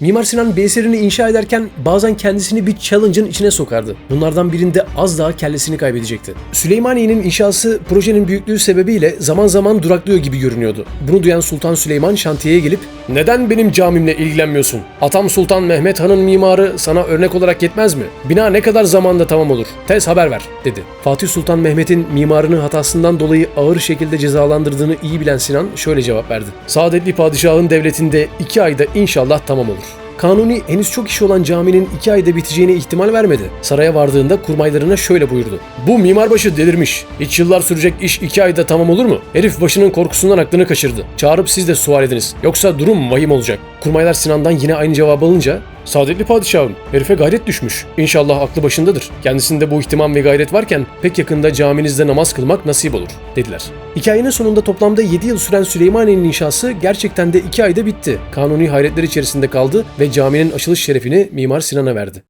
Mimar Sinan bir eserini inşa ederken bazen kendisini bir challenge'ın içine sokardı. Bunlardan birinde az daha kellesini kaybedecekti. Süleymaniye'nin inşası projenin büyüklüğü sebebiyle zaman zaman duraklıyor gibi görünüyordu. Bunu duyan Sultan Süleyman şantiyeye gelip "Neden benim camimle ilgilenmiyorsun? Atam Sultan Mehmet Han'ın mimarı sana örnek olarak yetmez mi? Bina ne kadar zamanda tamam olur? Tez haber ver." dedi. Fatih Sultan Mehmet'in mimarını hatasından dolayı ağır şekilde cezalandırdığını iyi bilen Sinan şöyle cevap verdi. Saadetli padişahın devletinde iki ayda inşallah tamam olur. Kanuni henüz çok iş olan caminin iki ayda biteceğine ihtimal vermedi. Saraya vardığında kurmaylarına şöyle buyurdu. Bu mimarbaşı delirmiş. Hiç yıllar sürecek iş iki ayda tamam olur mu? Herif başının korkusundan aklını kaçırdı. Çağırıp siz de sual ediniz. Yoksa durum vahim olacak. Kurmaylar Sinan'dan yine aynı cevabı alınca Saadetli padişahım, herife gayret düşmüş. İnşallah aklı başındadır. Kendisinde bu ihtimam ve gayret varken pek yakında caminizde namaz kılmak nasip olur, dediler. Hikayenin sonunda toplamda 7 yıl süren Süleymaniye'nin inşası gerçekten de 2 ayda bitti. Kanuni hayretler içerisinde kaldı ve caminin açılış şerefini Mimar Sinan'a verdi.